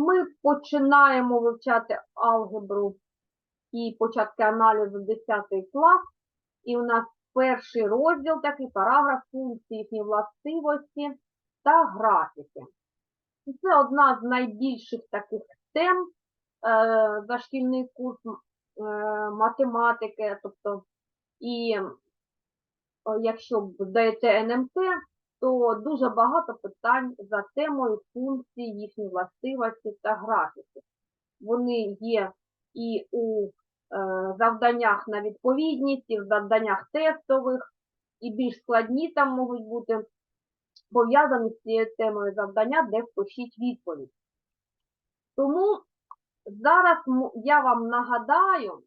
Ми починаємо вивчати алгебру і початки аналізу 10 клас. І у нас перший розділ такий параграф функції їхні властивості та графіки. Це одна з найбільших таких тем е, за шкільний курс е, математики. Тобто, і якщо здаєте НМТ, то дуже багато питань за темою функції, їхні властивості та графіки. Вони є і у е, завданнях на відповідність, і в завданнях тестових, і більш складні там можуть бути пов'язані з цією темою завдання, де впишіть відповідь. Тому зараз я вам нагадаю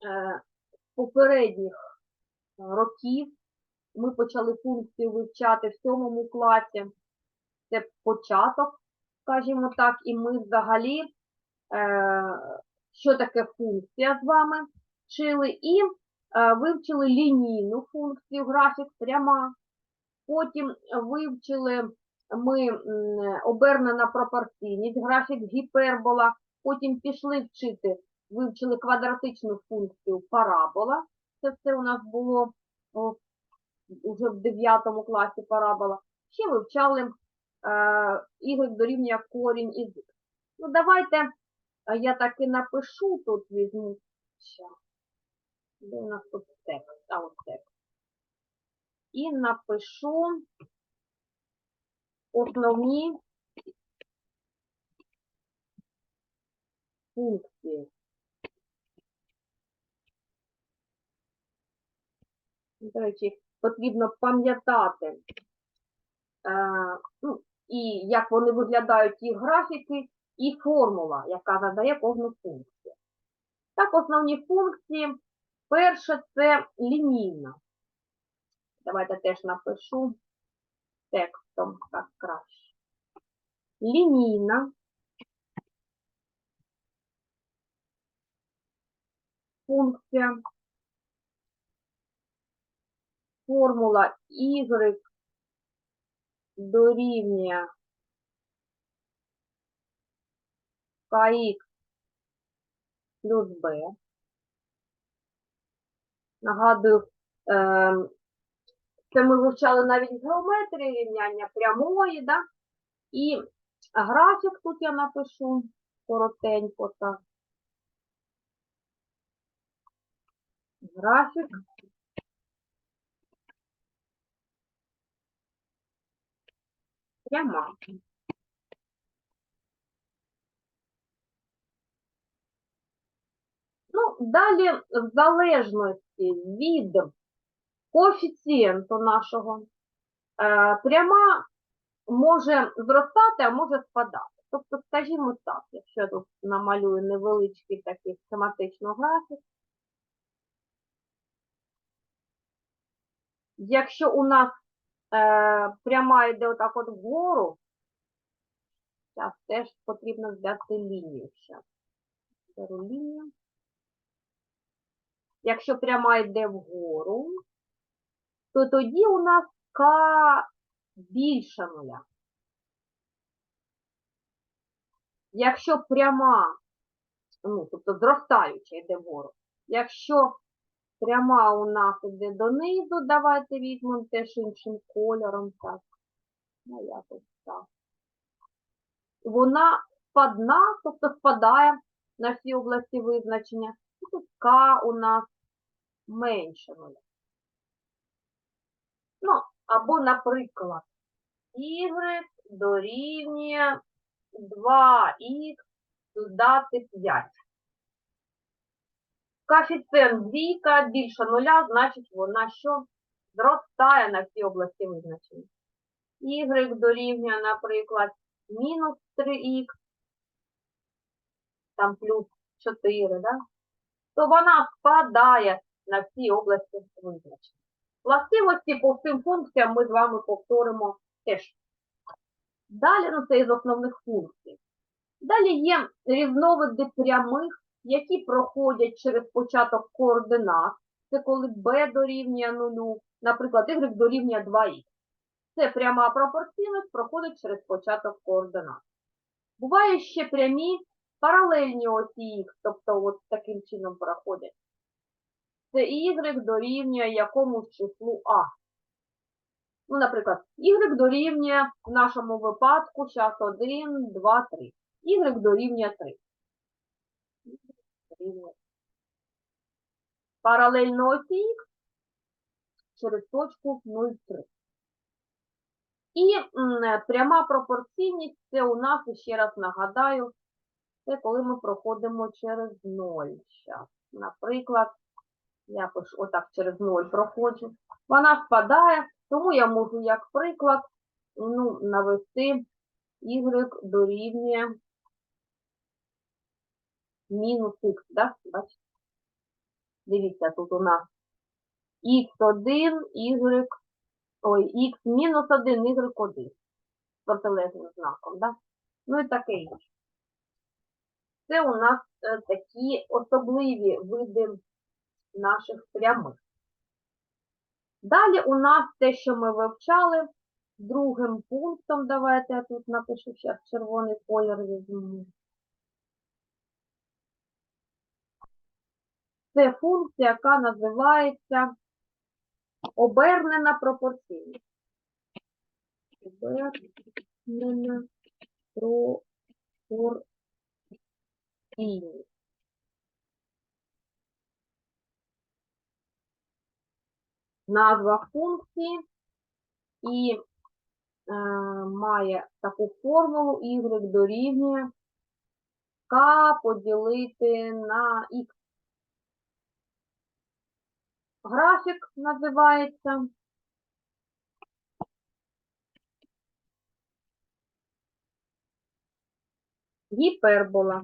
з попередніх е, років ми почали функцію вивчати в сьомому класі. Це початок, скажімо так, і ми взагалі, е, що таке функція з вами вчили, і е, вивчили лінійну функцію, графік пряма. Потім вивчили ми обернена пропорційність, графік гіпербола. Потім пішли вчити, вивчили квадратичну функцію парабола. Це все у нас було о, уже в 9 класі парабола. Ще вивчали е, y дорівнює корінь із. Ну, давайте е, я таки напишу тут візьму. Щас. Де у нас тут текст? А, ось текст. І напишу основні функції. До речі, потрібно пам'ятати, е, ну, і як вони виглядають їх графіки, і формула, яка задає кожну функцію. Так, основні функції. Перше це лінійна. Давайте теж напишу текстом так краще. Лінійна. Функція. Формула y дорівнює kx плюс b. Нагадую, ем, це ми вивчали навіть геометрії рівняння прямої, да? І графік тут я напишу коротенько так. Графік. Пряма. Ну, далі, в залежності від коефіцієнту нашого, е, пряма може зростати, а може спадати. Тобто, скажімо так, якщо я тут намалюю невеличкий такий схематичний графік, якщо у нас пряма йде отак от вгору, зараз теж потрібно взяти лінію. Щас. Беру лінію. Якщо пряма йде вгору, то тоді у нас К більше нуля. Якщо пряма, ну, тобто зростаюча йде вгору, якщо пряма у нас йде донизу, давайте візьмемо теж іншим кольором, так, ну, якось так. Вона спадна, тобто спадає на всі області визначення. Тут К у нас менше нуля. Ну, або, наприклад, y дорівнює 2х додати 5. Коефіцієнт двійка більше нуля, значить вона що? Зростає на всі області визначення. y дорівнює, наприклад, мінус 3х, там плюс 4, да? то вона спадає на всі області визначення. Властивості по всім функціям ми з вами повторимо теж. Далі, ну це із основних функцій. Далі є різновиди прямих, які проходять через початок координат. Це коли b дорівнює нулю, наприклад, y дорівнює 2х. Це пряма пропорційність проходить через початок координат. Буває ще прямі паралельні осі Х, тобто от таким чином проходять. Це y дорівнює якомусь числу А. Ну, наприклад, y дорівнює в нашому випадку зараз 1, 2, 3. y дорівнює 3. Дорівнює. Паралельно осі через точку 0,3. І пряма пропорційність це у нас, ще раз нагадаю, це коли ми проходимо через 0. Щас. Наприклад, я пишу отак через 0 проходжу. Вона спадає, тому я можу як приклад ну, навести y дорівнює мінус х, да? Бачите? Дивіться, тут у нас х1, y, ой, х мінус 1, y1 з протилежним знаком, да? Ну і таке інше. Це у нас е, такі особливі види наших прямих. Далі у нас те, що ми вивчали, другим пунктом, давайте я тут напишу, зараз червоний колір візьму. Це функція, яка називається обернена пропорційність. Обернена пропорційність. Назва функції і е, має таку формулу y дорівнює k поділити на x. Графік називається гіпербола.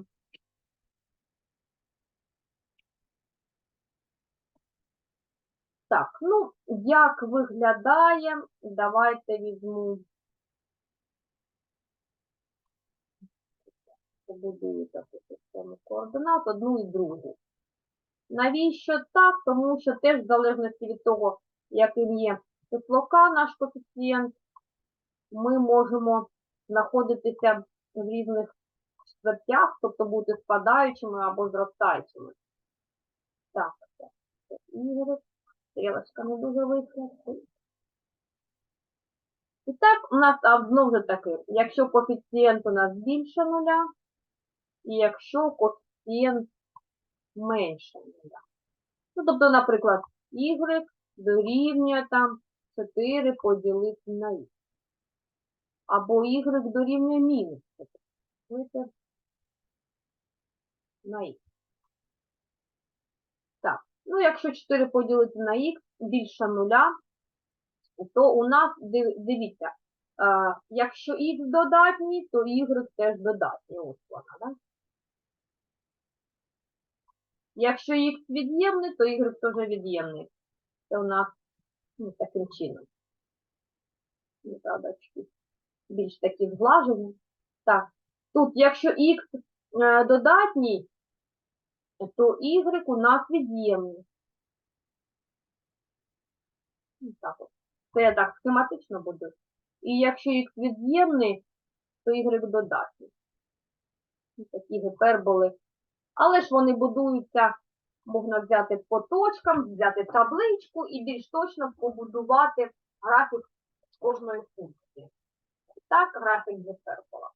Так, ну, як виглядає, давайте візьму. Побудую таку систему координат, одну і другу. Навіщо так? Тому що теж в залежності від того, яким є К, наш коефіцієнт, ми можемо знаходитися в різних четвертях, тобто бути спадаючими або зростаючими. Так, стрілочка не дуже висла. І так, у нас знову ж таки, якщо коефіцієнт у нас більше нуля, і якщо коефіцієнт менше нуля. Ну, тобто, наприклад, y дорівнює там 4 поділити на х. Або y дорівнює мінус 4 на х. Так, ну якщо 4 поділити на х більше нуля, то у нас, дивіться, е, якщо х додатній, то y теж додатній. Ось вона, да? Якщо х від'ємний, то y теж від'ємний. Це у нас ну, таким чином. Ну, більш такі зглажені. Так, тут, якщо х е, додатній, то y у нас від'ємний. Ну, Так от. Це я так схематично буду. І якщо х від'ємний, то y додатній. Такі гіперболи. Але ж вони будуються, можна взяти по точкам, взяти табличку і більш точно побудувати графік кожної функції. Так, графік гіпербола.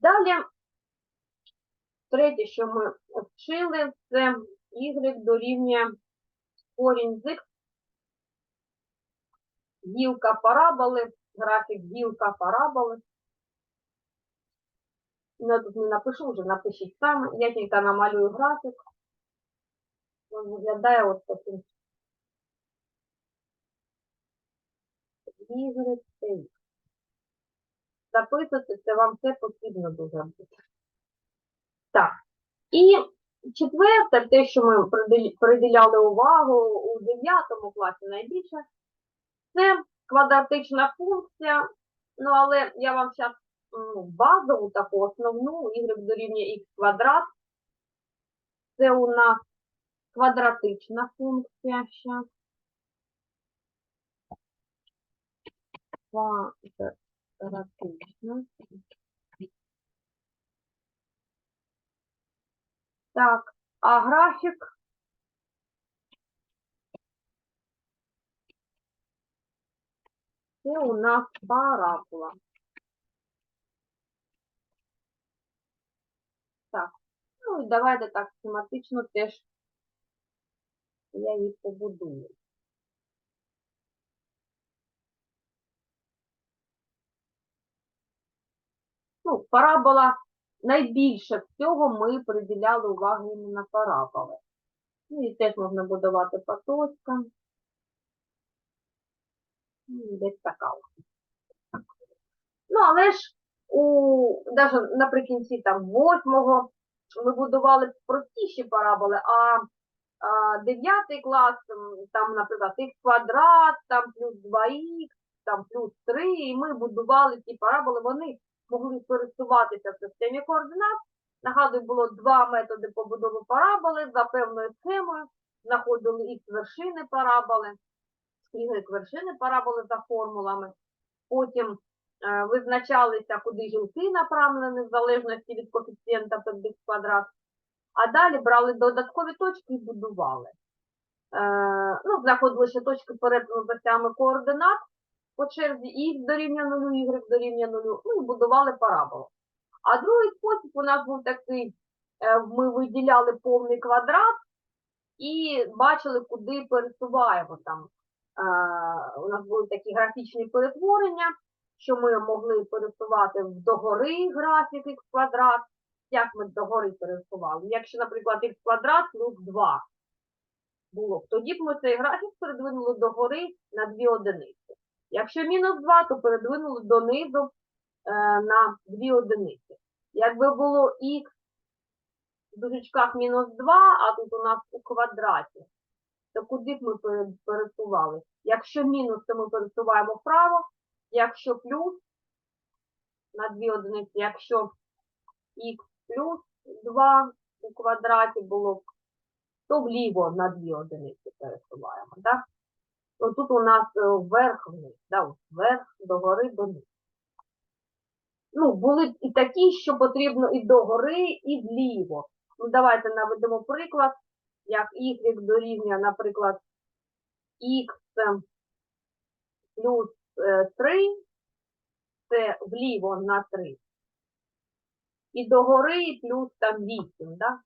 Далі, третє, що ми вчили, це y дорівнює корінь з х, гілка параболи, графік гілка параболи. Ну, Я тут не напишу вже, напишіть саме. Я тільки намалюю графік. Він виглядає ось таким. Y, Записувати це вам все потрібно дуже. Так. І четверте, те, що ми приділяли увагу у 9 класі найбільше, це квадратична функція. Ну, але я вам зараз ну, базову таку основну y дорівнює х квадрат. Це у нас квадратична функція ще. Квадратична. Так, а графік. Це у нас парабола. Ну і давайте так схематично теж я їх побудую. Ну, парабола найбільше всього ми приділяли увагу на параболи. Ну і теж можна будувати по точкам. Ну, Десь така. Ну, але ж у навіть наприкінці там восьмого ми будували простіші параболи, а, 9 клас, там, наприклад, х квадрат, там плюс 2х, там плюс 3, і ми будували ці параболи, вони могли користуватися в системі координат. Нагадую, було два методи побудови параболи за певною схемою. Знаходили х вершини параболи, y вершини параболи за формулами. Потім визначалися, куди гілки направлені, в залежності від коефіцієнта під квадрат. А далі брали додаткові точки і будували. Е, ну, знаходили ще точки перетину координат по черзі х дорівнює 0, y дорівнює 0, ну і будували параболу. А другий спосіб у нас був такий, е, ми виділяли повний квадрат і бачили, куди пересуваємо там. Е, У нас були такі графічні перетворення, що ми могли пересувати догори графік х квадрат. Як ми догори пересували? Якщо, наприклад, х квадрат плюс 2 було, тоді б ми цей графік передвинули догори на 2 одиниці. Якщо мінус 2, то передвинули донизу е, на 2 одиниці. Якби було х в дужечках мінус 2, а тут у нас у квадраті, то куди б ми пересували? Якщо мінус, то ми пересуваємо вправо, якщо плюс на 2 одиниці, якщо х плюс 2 у квадраті було то вліво на 2 одиниці пересуваємо. Так? Тут у нас е, вверх вниз, да, вверх, догори, донизу. Ну, були і такі, що потрібно і догори, і вліво. Ну, давайте наведемо приклад, як y дорівнює, наприклад, x плюс 3, це вліво на 3. І догори плюс там 8, да?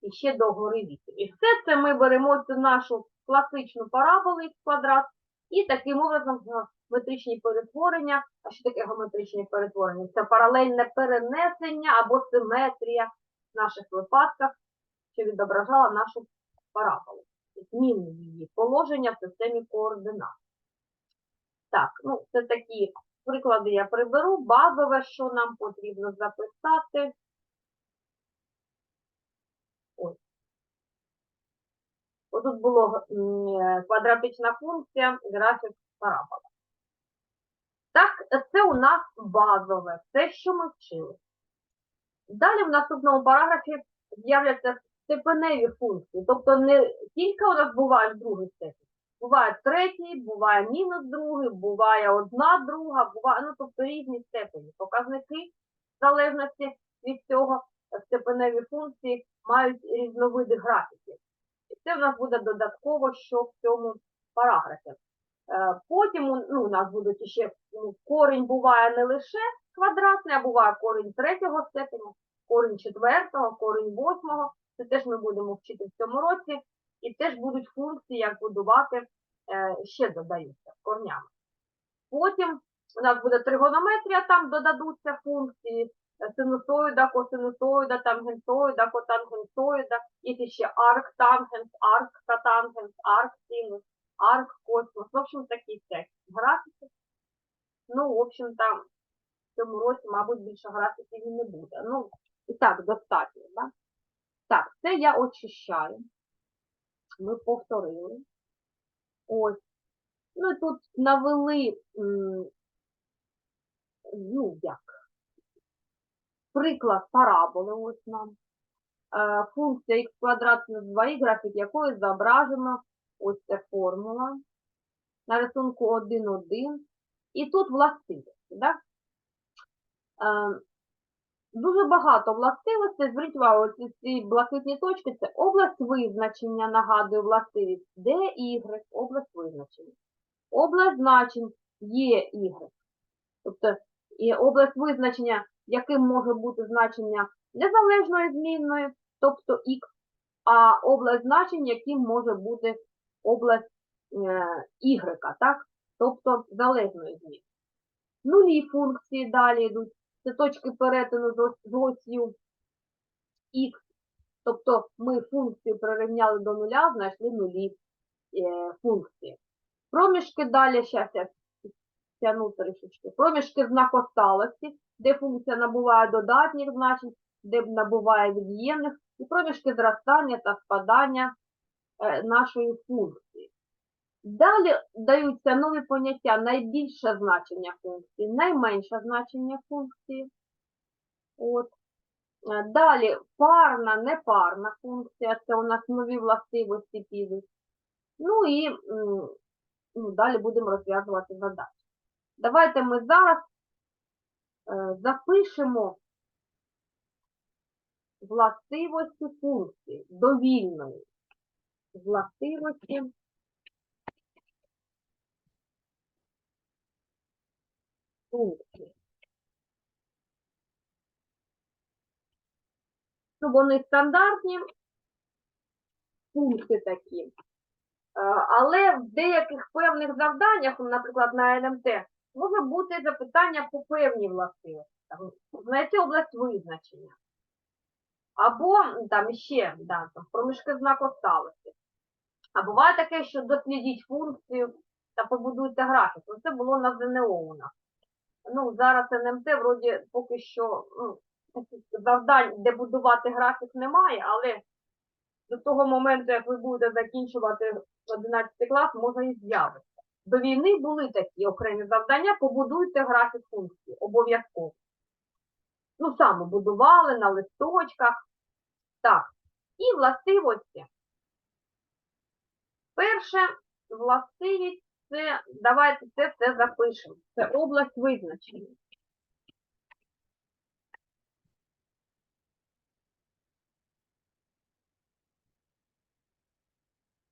І ще догори 8. І все це ми беремо цю нашу класичну параболу х квадрат, і таким образом геометричні перетворення. А що таке геометричні перетворення? Це паралельне перенесення або симетрія в наших випадках, що відображала нашу параболу. Зміни її положення в системі координат. Так, ну це такі приклади я приберу. Базове, що нам потрібно записати. Ось. Отут е, квадратична функція, графік парабола. Так, це у нас базове, те, що ми вчили. Далі в наступному параграфі з'являться степеневі функції. Тобто не тільки у нас буває другий степень, буває третій, буває мінус другий, буває одна друга, буває, ну тобто різні степені. Показники в залежності від цього степеневі функції мають різновиди графіків. І це в нас буде додатково, що в цьому параграфі. Е, Потім ну, у нас будуть ще ну, корінь буває не лише квадратний, а буває корінь третього степеня, корінь четвертого, корінь восьмого. Це теж ми будемо вчити в цьому році. І теж будуть функції, як будувати, е, ще додаються корнями. Потім у нас буде тригонометрія, там додадуться функції е, синусоїда, косинусоїда, тангенсоїда, котангенсоїда, і ще арк, тангенс, арк, катангенс, арк, синус. В общем, такі тексти. Графіки. Ну, в общем, там в цьому році, мабуть, більше графіків не буде. Ну, і так, достатньо, да? Так, це я очищаю. Ми повторили. Ось. Ну, і тут навели, ну, як, приклад параболи ось нам. Е, Функція х квадрат плюс 2y, графік якої зображено ось ця формула на рисунку 1,1. І тут властивості, да? Дуже багато властивостей. Зверніть увагу, ці, ці блакитні точки це область визначення, нагадую, властивість, де Y, область визначення. Область значень є Y. Тобто і область визначення, яким може бути значення незалежної змінної, тобто X, а область значень, яким може бути область е, Y, так? тобто залежної зміни. Нулі функції далі йдуть. Це точки перетину з ос- осью х. Тобто ми функцію прирівняли до нуля, знайшли нулі е, функції. Проміжки далі, зараз я тягну трішечки. Проміжки знакосталості, де функція набуває додатніх значень, де набуває від'ємних, і проміжки зростання та спадання е, нашої функції. Далі даються нові поняття найбільше значення функції, найменше значення функції. От. Е, Далі парна, непарна функція, це у нас нові властивості підуть. Ну і ну, далі будемо розв'язувати задачі. Давайте ми зараз е, запишемо властивості функції довільної. Властивості функції. Ну, вони стандартні пункти такі. Е, Але в деяких певних завданнях, наприклад, на НМТ, може бути запитання по певній властивості. Знайти область визначення. Або там ще да, там, проміжки знакосталості. А буває таке, що дослідіть функцію та побудуйте графік. Ну, Це було на ЗНО у нас. Ну, зараз НМТ вроді поки що ну, завдань, де будувати графік немає, але до того моменту, як ви будете закінчувати 11 клас, може і з'явиться. До війни були такі окремі завдання, побудуйте графік функції, обов'язково. Ну, саме будували на листочках. Так. І властивості. Перше властивість це, давайте це все запишемо. Це область визначення.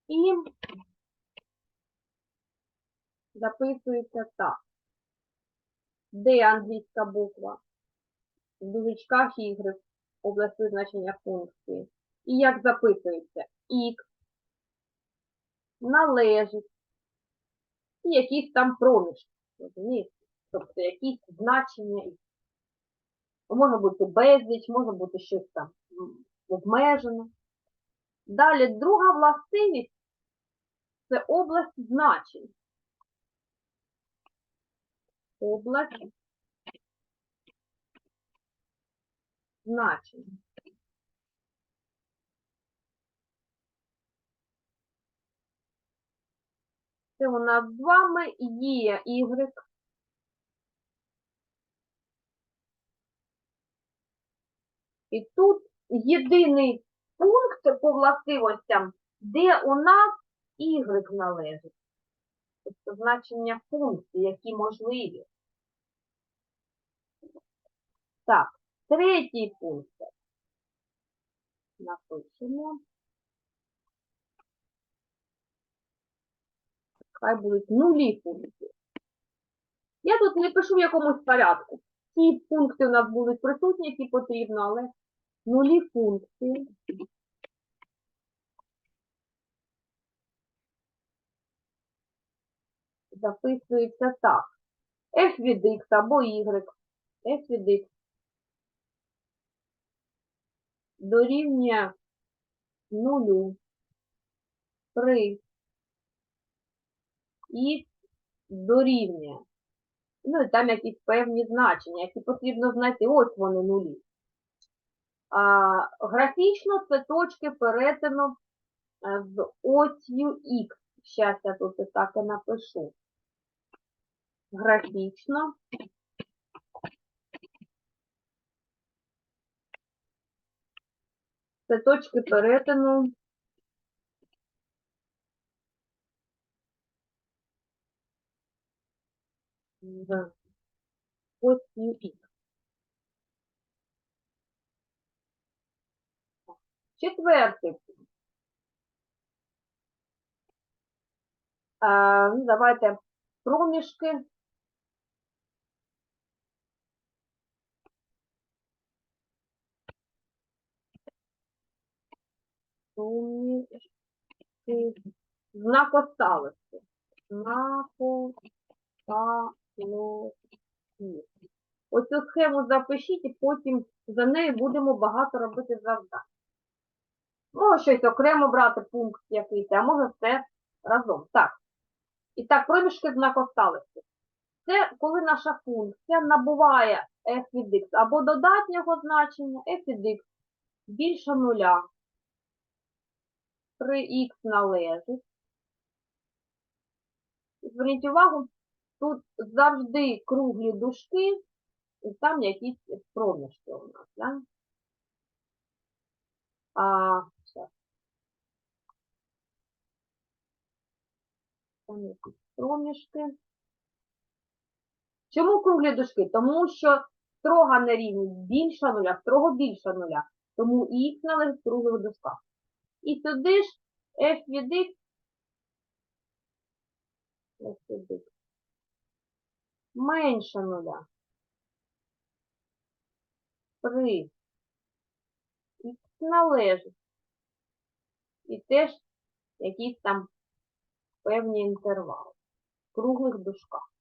І записується так. Де англійська буква? В дужечках Y, область визначення функції. І як записується? X належить і якісь там проміжки. Розумієте? Тобто якісь значення. Може бути безліч, може бути щось там м, обмежене. Далі друга властивість це область значень. Область значень. Це у нас з вами є Y. І тут єдиний пункт по властивостям, де у нас Y належить. Тобто значення функцій, які можливі. Так, третій пункт. Напишемо. Хай будуть нулі функції. Я тут не пишу в якомусь порядку. Ці пункти у нас будуть присутні, які потрібно, але нулі функції. Записується так. f від x або y. f від x дорівнює нулю при і дорівнює. Ну і там якісь певні значення, які потрібно знайти. Ось вони нулі. А, графічно це точки перетину е, з осью Х. Зараз я тут і так і напишу. Графічно. Це точки перетину з осью Х. Четвертий пункт. Ну, давайте проміжки. Проміжки. Знакосталості. Знакосталості. Оцю схему запишіть і потім за нею будемо багато робити завдань. Може щось окремо брати пункт якийсь, а може все разом. Так. І так, проміжки знакосталості. Це коли наша функція набуває f від x або додатнього значення f від x більше нуля. При x належить. Зверніть увагу, тут завжди круглі дужки, і там якісь проміжки у нас. Да? А. Там якісь проміжки. Чому круглі дужки? Тому що строга нерівність більша нуля, строго більша нуля. Тому х належить в круглих дужках. І сюди ж f від x f від x менше нуля. При х належить. І теж якісь там певні інтервали. В круглих дужках.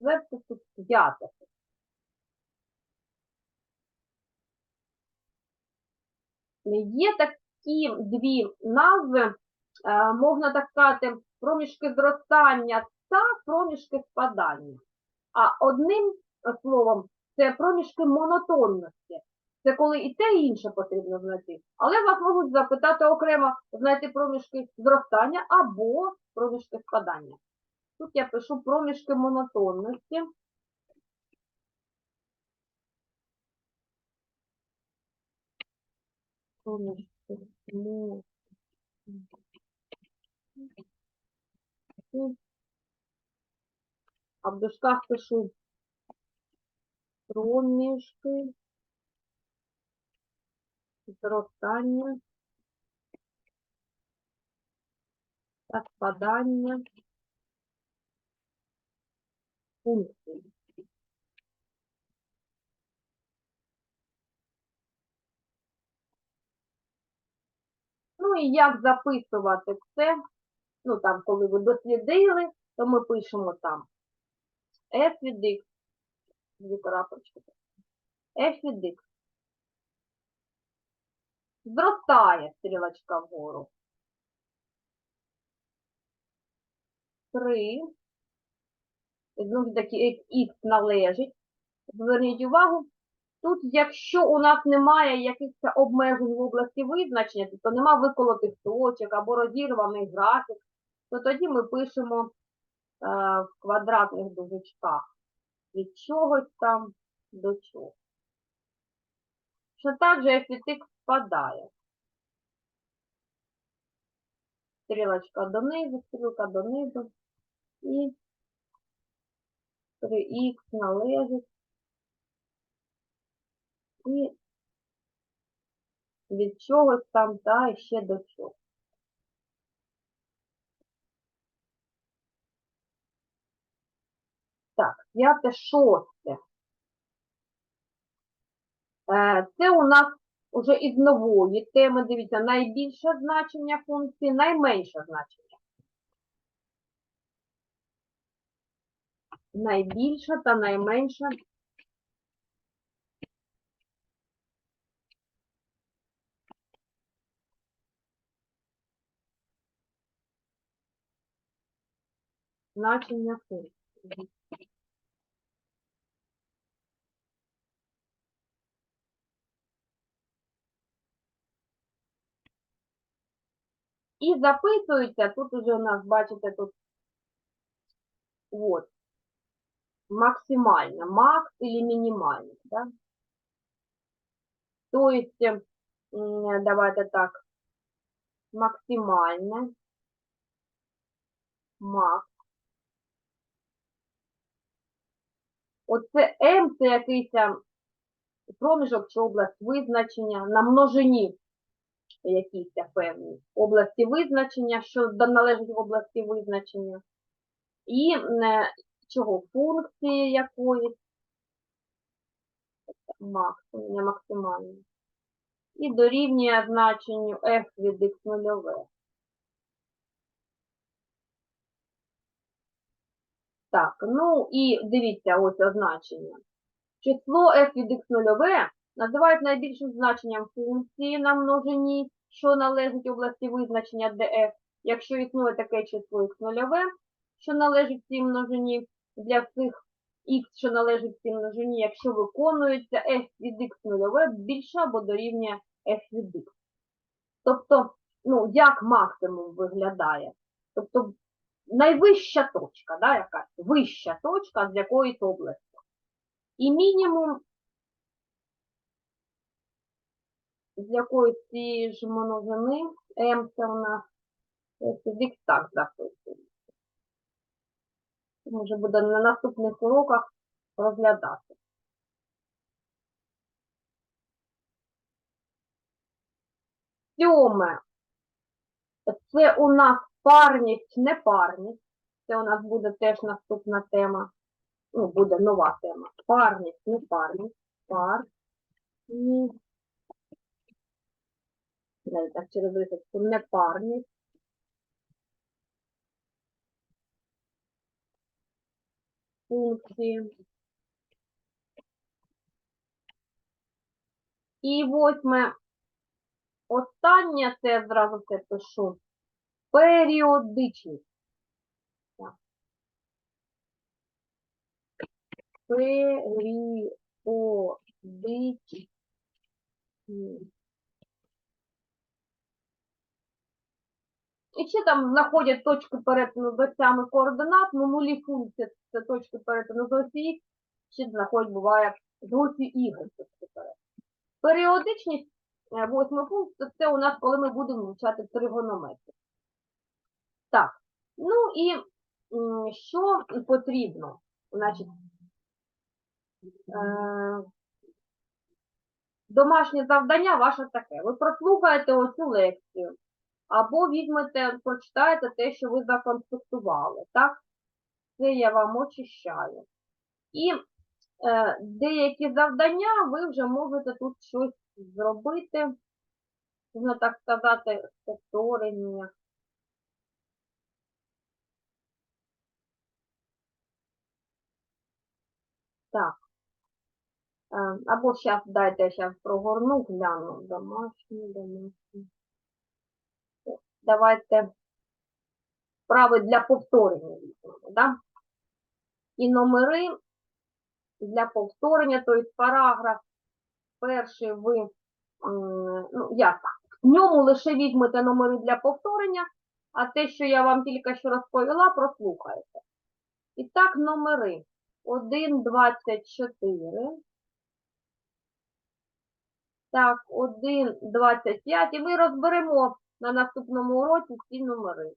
Зверху тут п'яте. Є такі дві назви, е, можна так сказати, проміжки зростання та проміжки спадання. А одним словом, це проміжки монотонності. Це коли і те, і інше потрібно знайти. Але вас можуть запитати окремо знайти проміжки зростання або проміжки спадання. Тут я пишу проміжки монотонності. Проміжки. А в дужках пишу проміжки зростання та спадання функцій. Ну і як записувати це? Ну там, коли ви дослідили, то ми пишемо там f від x, дві крапочки, f від x. Зростає стрілочка вгору. 3. Знову ж таки, х належить. Зверніть увагу, тут, якщо у нас немає якихось обмежень в області визначення, тобто нема виколотих точок або розірваний графік, то тоді ми пишемо в квадратних дужечках від чогось там до чого. Що так же f від x спадає. Стрілочка донизу, стрілка донизу і 3х належить і від чогось там та і ще до чого. Так, п'яте, шосте. Е, Це у нас уже із нової теми, дивіться, найбільше значення функції, найменше значення. Найбільше та найменше значення функції. І записується, тут уже у нас, бачите, тут от, максимально, макс или минимально, да? То есть, м, давайте так, максимально, макс. Оце М, це якийсь, проміжок чи область визначення на множині якісь певні області визначення, що належить в області визначення, і е, чого функції якоїсь максимум, максимально. І дорівнює значенню f від x нульове. Так, ну і дивіться ось означення. Число f від x нульове називають найбільшим значенням функції на множині, що належить області визначення df. Якщо існує таке число x нульове, що належить цій множині для всіх x, що належить цій множині, якщо виконується f від x нульове більше або дорівнює f від x. Тобто, ну, як максимум виглядає? Тобто найвища точка, да, якась вища точка з якоїсь області. І мінімум з якоїсь цієї ж множини, m це у нас x так записуємо. Може буде на наступних уроках розглядати. Сьоме. Це у нас парність, непарність. Це у нас буде теж наступна тема. Ну, буде нова тема. Парність, непарність. Парність. Навіть так через рисочку. Непарність. І восьме. Останнє, це зразу це пишу. Періодичність. Так. Періодичність. Ще там знаходять точки перетину з осями координат, ну нулі функції це точки перетину з осі ще знаходять, буває, з осі перетину. Періодичність е, восьмий пункт, це- це у нас, коли ми будемо вивчати тригонометрію. Так, ну і що потрібно? Значить, е, домашнє завдання ваше таке. Ви прослухаєте оцю лекцію, або візьмете, прочитаєте те, що ви законспектували. Так? Це я вам очищаю. І е, деякі завдання ви вже можете тут щось зробити, можна так сказати, повторення. Так. Е, Або зараз, дайте я зараз прогорну, гляну. Домашнє, домашнє. Давайте вправи для повторення візьмемо, да? І номери для повторення, тобто параграф перший ви, ну, як, в ньому лише візьмете номери для повторення, а те, що я вам тільки що розповіла, прослухаєте. І так, номери 1, 24. Так, 1, 25. І ми розберемо на наступному уроці ці номери.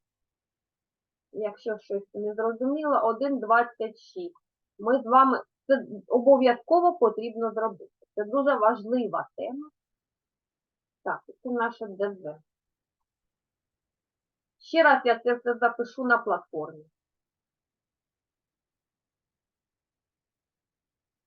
Якщо щось не зрозуміло, 1,26. Ми з вами, це обов'язково потрібно зробити. Це дуже важлива тема. Так, це наше ДЗ. Ще раз я це все запишу на платформі.